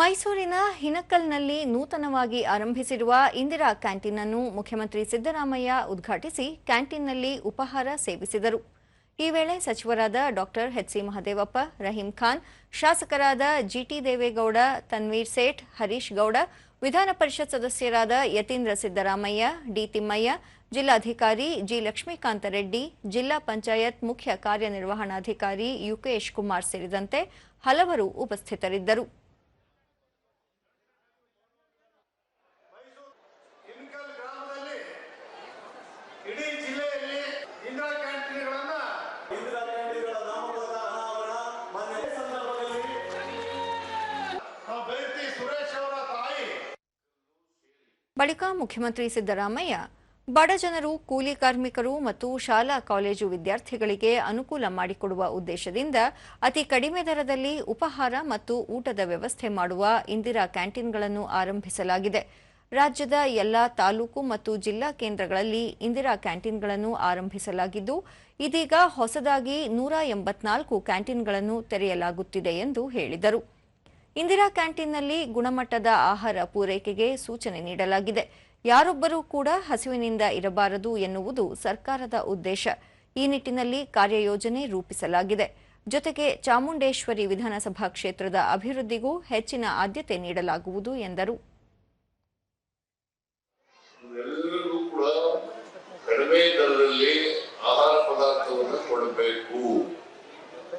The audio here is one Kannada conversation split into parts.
ಮೈಸೂರಿನ ಹಿನಕಲ್ನಲ್ಲಿ ನೂತನವಾಗಿ ಆರಂಭಿಸಿರುವ ಇಂದಿರಾ ಕ್ಯಾಂಟೀನ್ ಅನ್ನು ಮುಖ್ಯಮಂತ್ರಿ ಸಿದ್ದರಾಮಯ್ಯ ಉದ್ಘಾಟಿಸಿ ಕ್ಯಾಂಟೀನ್ನಲ್ಲಿ ಉಪಹಾರ ಸೇವಿಸಿದರು. ಈ ವೇಳೆ ಸಚಿವರಾದ ಡಾಕ್ಟರ್ ಎಚ್ಸಿ ಮಹದೇವಪ್ಪ, ರಹೀಂ ಖಾನ್, ಶಾಸಕರಾದ ಜಿಟಿ ದೇವೇಗೌಡ, ತನ್ವೀರ್ ಸೇಠ್, ಹರೀಶ್ ಗೌಡ, ವಿಧಾನ ಪರಿಷತ್ ಸದಸ್ಯರಾದ ಯತೀಂದ್ರ ಸಿದ್ದರಾಮಯ್ಯ, ಡಿ ತಿಮ್ಮಯ್ಯ, ಜಿಲ್ಲಾಧಿಕಾರಿ ಜಿ ಲಕ್ಷ್ಮೀಕಾಂತ ರೆಡ್ಡಿ, ಜಿಲ್ಲಾ ಪಂಚಾಯತ್ ಮುಖ್ಯ ಕಾರ್ಯನಿರ್ವಹಣಾಧಿಕಾರಿ ಯುಕೇಶ್ ಕುಮಾರ್ ಸೇರಿದಂತೆ ಹಲವರು ಉಪಸ್ಥಿತರಿದ್ದರು. ಇಡೀ ಜಿಲ್ಲೆಯಲ್ಲಿ ಇಂದಿರಾ ಕ್ಯಾಂಟೀನ್ಗಳನ್ನ ಇಂದಿರಾ ಕ್ಯಾಂಟೀನ್ಗಳ ಅನಾವರಣ ಮೊನ್ನೆ ಸಂದರ್ಭದಲ್ಲಿ ಸುರೇಶ್ ಅವರ ತಾಯಿ. ಬಳಿಕ ಮುಖ್ಯಮಂತ್ರಿ ಸಿದ್ದರಾಮಯ್ಯ ಬಡ ಜನರು ಕೂಲಿ ಕಾರ್ಮಿಕರು ಮತ್ತು ಶಾಲಾ ಕಾಲೇಜು ವಿದ್ಯಾರ್ಥಿಗಳಿಗೆ ಅನುಕೂಲ ಮಾಡಿಕೊಡುವ ಉದ್ದೇಶದಿಂದ ಅತಿ ಕಡಿಮೆ ದರದಲ್ಲಿ ಉಪಹಾರ ಮತ್ತು ಊಟದ ವ್ಯವಸ್ಥೆ ಮಾಡುವ ಇಂದಿರಾ ಕ್ಯಾಂಟೀನ್ಗಳನ್ನು ಆರಂಭಿಸಲಾಗಿದೆ. ರಾಜ್ಯದ ಎಲ್ಲ ತಾಲೂಕು ಮತ್ತು ಜಿಲ್ಲಾ ಕೇಂದ್ರಗಳಲ್ಲಿ ಇಂದಿರಾ ಕ್ಯಾಂಟೀನ್ಗಳನ್ನು ಆರಂಭಿಸಲಾಗಿದ್ದು, ಇದೀಗ ಹೊಸದಾಗಿ ನೂರ ಎಂಬತ್ನಾಲ್ಕು ಕ್ಯಾಂಟೀನ್ಗಳನ್ನು ತೆರೆಯಲಾಗುತ್ತಿದೆ ಎಂದು ಹೇಳಿದರು. ಇಂದಿರಾ ಕ್ಯಾಂಟೀನ್ನಲ್ಲಿ ಗುಣಮಟ್ಟದ ಆಹಾರ ಪೂರೈಕೆಗೆ ಸೂಚನೆ ನೀಡಲಾಗಿದೆ. ಯಾರೊಬ್ಬರೂ ಕೂಡ ಹಸಿವಿನಿಂದ ಇರಬಾರದು ಎನ್ನುವುದು ಸರ್ಕಾರದ ಉದ್ದೇಶ. ಈ ನಿಟ್ಟಿನಲ್ಲಿ ಕಾರ್ಯಯೋಜನೆ ರೂಪಿಸಲಾಗಿದೆ. ಜೊತೆಗೆ ಚಾಮುಂಡೇಶ್ವರಿ ವಿಧಾನಸಭಾ ಕ್ಷೇತ್ರದ ಅಭಿವೃದ್ಧಿಗೂ ಹೆಚ್ಚಿನ ಆದ್ಯತೆ ನೀಡಲಾಗುವುದು ಎಂದರು. ಎಲ್ಲರಿಗೂ ಕೂಡ ಕಡಿಮೆ ದರದಲ್ಲಿ ಆಹಾರ ಪದಾರ್ಥವನ್ನು ಕೊಡಬೇಕು.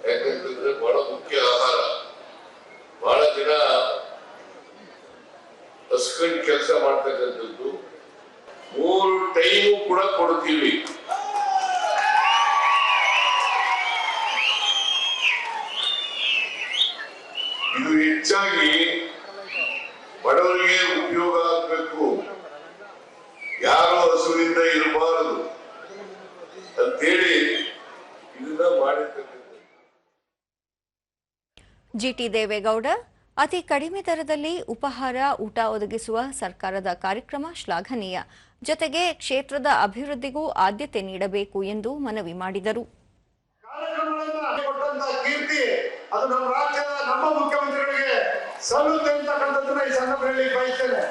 ಯಾಕಂತಂದ್ರೆ ಬಹಳ ಮುಖ್ಯ ಆಹಾರ. ಬಹಳ ಜನ ಹಸ್ಕಂಡ್ ಕೆಲಸ ಮಾಡ್ತಕ್ಕಂಥದ್ದು ಮೂರು ಟೈಮು ಕೂಡ ಕೊಡ್ತೀವಿ. ಇದು ಹೆಚ್ಚಾಗಿ ಬಡವರಿಗೆ ಉಪಯೋಗ ಹಸುವಿಂದ ಇರಬಾರದು. ಅಂತೇಳಿ ಇದನ್ನ ಮಾಡಿರ್ತಕ್ಕಂಥ ಜಿಟಿ ದೇವೇಗೌಡ ಅತಿ ಕಡಿಮೆ ದರದಲ್ಲಿ ಉಪಹಾರ ಊಟ ಒದಗಿಸುವ ಸರ್ಕಾರದ ಕಾರ್ಯಕ್ರಮ ಶ್ಲಾಘನೀಯ. ಜೊತೆಗೆ ಕ್ಷೇತ್ರದ ಅಭಿವೃದ್ಧಿಗೂ ಆದ್ಯತೆ ನೀಡಬೇಕು ಎಂದು ಮನವಿ ಮಾಡಿದರು. ಅದು ನಮ್ಮ ರಾಜ್ಯದ ನಮ್ಮ ಮುಖ್ಯಮಂತ್ರಿಗಳಿಗೆ ಸಲ್ಲುತ್ತೆ ಅಂತಕ್ಕಂಥದ್ದನ್ನ ಈ ಸಂದರ್ಭದಲ್ಲಿ ಬಯಸ್ತೇನೆ.